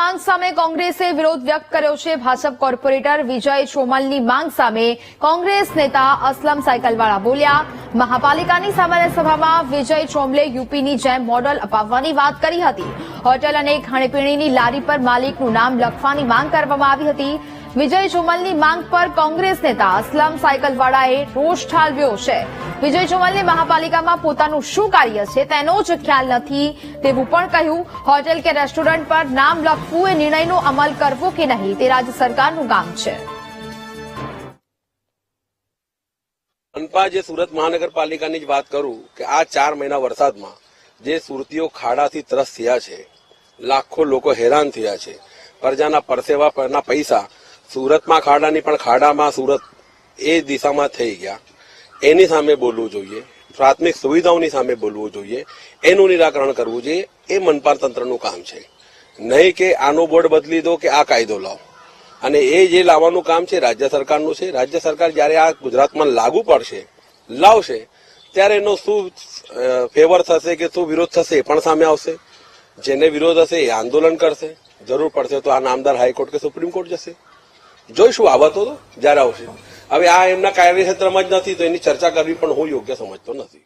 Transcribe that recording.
માંગ સામે કોંગ્રેસે વિરોધ વ્યક્ત કર્યો છે. ભાજપ કોર્પોરેટર વિજય ચોમલની માંગ સામે કોંગ્રેસ નેતા અસલમ સાયકલવાળા બોલ્યા મહાપાલિકાની સામાન્ય સભામાં વિજય ચોમલે યુપીની જેમ મોડલ અપાવવાની વાત કરી હતી. હોટેલ અને ખાણીપીણીની લારી પર માલિકનું નામ લખવાની માંગ કરવામાં આવી હતી. વિજય ચોમલની માંગ પર કોંગ્રેસ નેતા અસલમ સાયકલવાળાએ રોષ ઠાલવ્યો છે. વિજય ચોમલને મહાપાલિકામાં પોતાનું શું કાર્ય છે તેનો જ ખ્યાલ નથી તેવું પણ કહ્યું. હોટેલ કે રેસ્ટોરન્ટ પર નામ લખવું એ નિર્ણયનો અમલ કરવો કે નહીં તે રાજ્ય સરકારનું કામ છે. મનપા જે સુરત મહાનગરપાલિકાની જ વાત કરું કે આ ચાર મહિના વરસાદમાં જે સુરતીઓ ખાડાથી ત્રસ્ત થયા છે, લાખો લોકો હેરાન થયા છે, પ્રજાના પરસેવા પરના પૈસા સુરતમાં ખાડાની પણ ખાડામાં સુરત એ દિશામાં થઈ ગયા. એની સામે બોલવું જોઈએ, પ્રાથમિક સુવિધાઓની સામે બોલવું જોઈએ, એનું નિરાકરણ કરવું જોઈએ, એ મનપા તંત્રનું કામ છે. નહીં કે આનો બોર્ડ બદલી દો કે આ કાયદો લાવો. અને એ જે લાવવાનું કામ છે, રાજ્ય સરકારનું છે, રાજ્ય સરકાર જ્યારે આ ગુજરાતમાં લાગુ પડશે, લાવશે, ત્યારે એનો શું ફેવર થશે કે શું વિરોધ થશે એ પણ સામે આવશે. જેને વિરોધ હશે એ આંદોલન કરશે. જરૂર પડશે તો આ નામદાર હાઈકોર્ટ કે સુપ્રીમ કોર્ટ જશે. જોઈશું બાબતો તો જ્યારે આવશે. હવે આ એમના કાર્યક્ષેત્રમાં જ નથી, તો એની ચર્ચા કરવી પણ હું યોગ્ય સમજતો નથી.